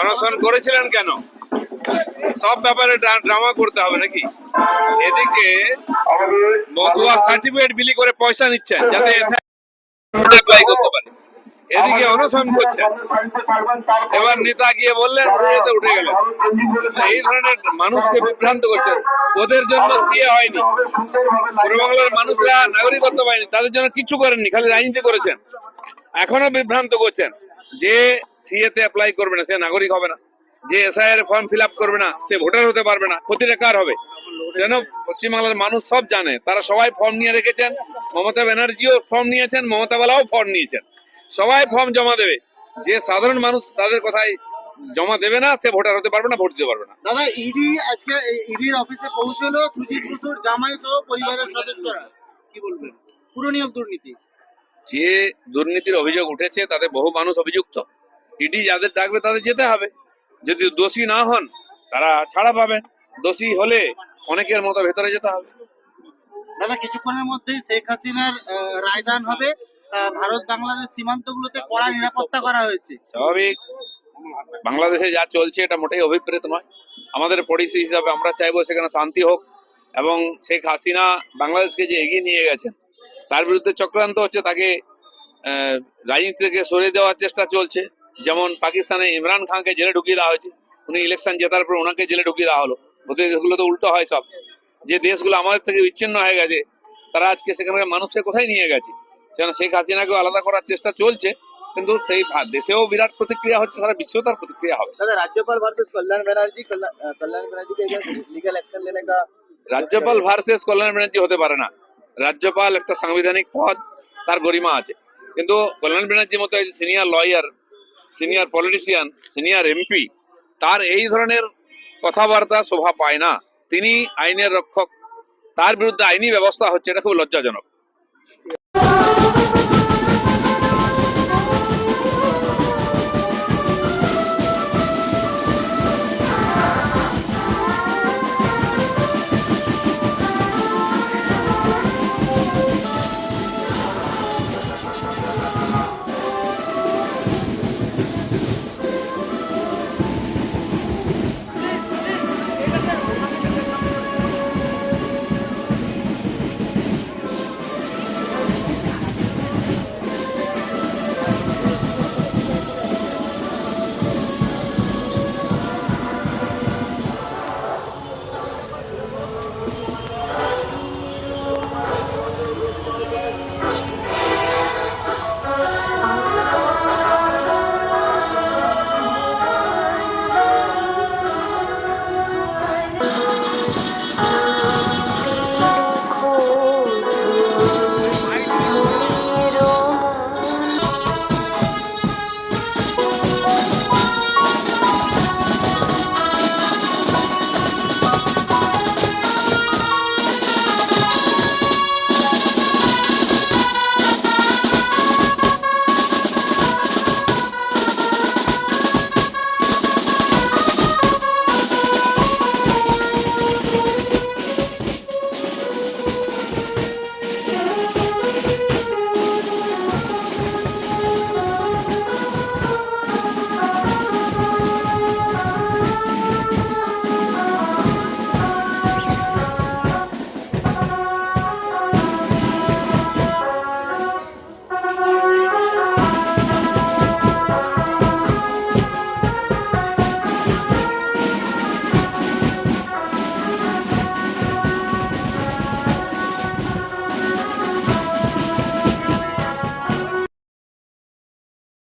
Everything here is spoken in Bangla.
অনশন করেছিলেন কেন? সব ব্যাপারে ড্রামা করতে হবে নাকি? এদিকে মতুয়া সার্টিফিকেট বিলি করে পয়সা নিচ্ছেন, যাতে করতে পারে। এদিকে অনশন করছেন। এবার নেতা গিয়ে বললেন, উঠে গেলেন এই ধরনের মানুষকে বিভ্রান্ত করছেন। ওদের জন্য সিএ হয়নি। পূর্ববাংলার মানুষরা নাগরিকত্ব পায়নি, তাদের জন্য কিছু করেননি, খালি রাজনীতি করেছেন। এখনও বিভ্রান্ত করছেন। যে সিএ তে অ্যাপ্লাই করবে না, সে নাগরিক হবে না। যে এসআইআর ফর্ম ফিল করবে না, সে ভোটার হতে পারবে না। ক্ষতিটা কার হবে? যেন পশ্চিমবাংলার মানুষ সব জানে। তারা সবাই ফর্ম নিয়ে রেখেছেন। মমতা ব্যানার্জিও ফর্ম নিয়েছেন মমতা বেলাও ফর্ম নিয়েছেন। সবাই ফর্ম জমা দেবে। যে সাধারণ মানুষ তাদের কথায় জমা দেবে না, সে ভোটার হতে পারবে না, ভোট দিতে পারবে না। দাদা ইডি আজকে ইডির অফিসে পৌঁছলো সুজিত বসুর জামাই সহ পরিবারের সদস্যরা। কি বলবেন? পুরো নিয়োগ দুর্নীতি। যে দুর্নীতির অভিযোগ উঠেছে তাতে বহু মানুষ অভিযুক্ত। ইডি যাদের ডাকবে তাদের যেতে হবে। যদি দোষী না হন তারা ছাড়া পাবেন। দোষী হলে অনেকের মতো ভেতরে যেতে হবে। দাদা কিছুক্ষণের মধ্যেই শেখ হাসিনার রায়দান হবে। ভারত বাংলাদেশ সীমান্তগুলোতে কড়া নিরাপত্তা করা হয়েছে। স্বাভাবিক। বাংলাদেশে যা চলছে এটা মোটেই অভিপ্রেত নয়। আমাদের পড়িশি হিসাবে আমরা চাইব সেখানে শান্তি হোক এবং শেখ হাসিনা বাংলাদেশকে যে এগিয়ে নিয়ে গেছেন তার বিরুদ্ধে চক্রান্ত হচ্ছে তাকে রাজনীতি থেকে সরে দেওয়ার চেষ্টা চলছে। যেমন পাকিস্তানে ইমরান খানকে জেলে ঢুকিয়ে দেওয়া হয়েছে উনি ইলেকশন জেতার পর ওনাকে জেলে ঢুকিয়ে দেওয়া হলো। ওদের দেশগুলো তো উল্টো হয় সব। যে দেশগুলো আমাদের থেকে বিচ্ছিন্ন হয়ে গেছে তারা আজকে সেখানকার মানুষকে কোথায় নিয়ে গেছে? যেন শেখ হাসিনাকেও আলাদা করার চেষ্টা চলছে কিন্তু সেই দেশেও বিরাট প্রতিক্রিয়া হচ্ছে সারা বিশ্ব তার প্রতিক্রিয়া হবে। রাজ্যপাল ভার্সেস কল্যাণ ব্যানার্জি কল্যাণ ব্যানার্জি রাজ্যপাল ভার্সেস কল্যাণ ব্যানার্জি হতে পারে না। রাজ্যপাল একটা সাংবিধানিক পদ, তার গরিমা আছে। কিন্তু কল্যাণ ব্যানার্জির মতো senior lawyer senior politician senior MP তার এই ধরনের কথাবার্তা শোভা পায় না। তিনি আইনের রক্ষক। তার বিরুদ্ধে আইনি ব্যবস্থা হচ্ছে, এটা খুব লজ্জাজনক।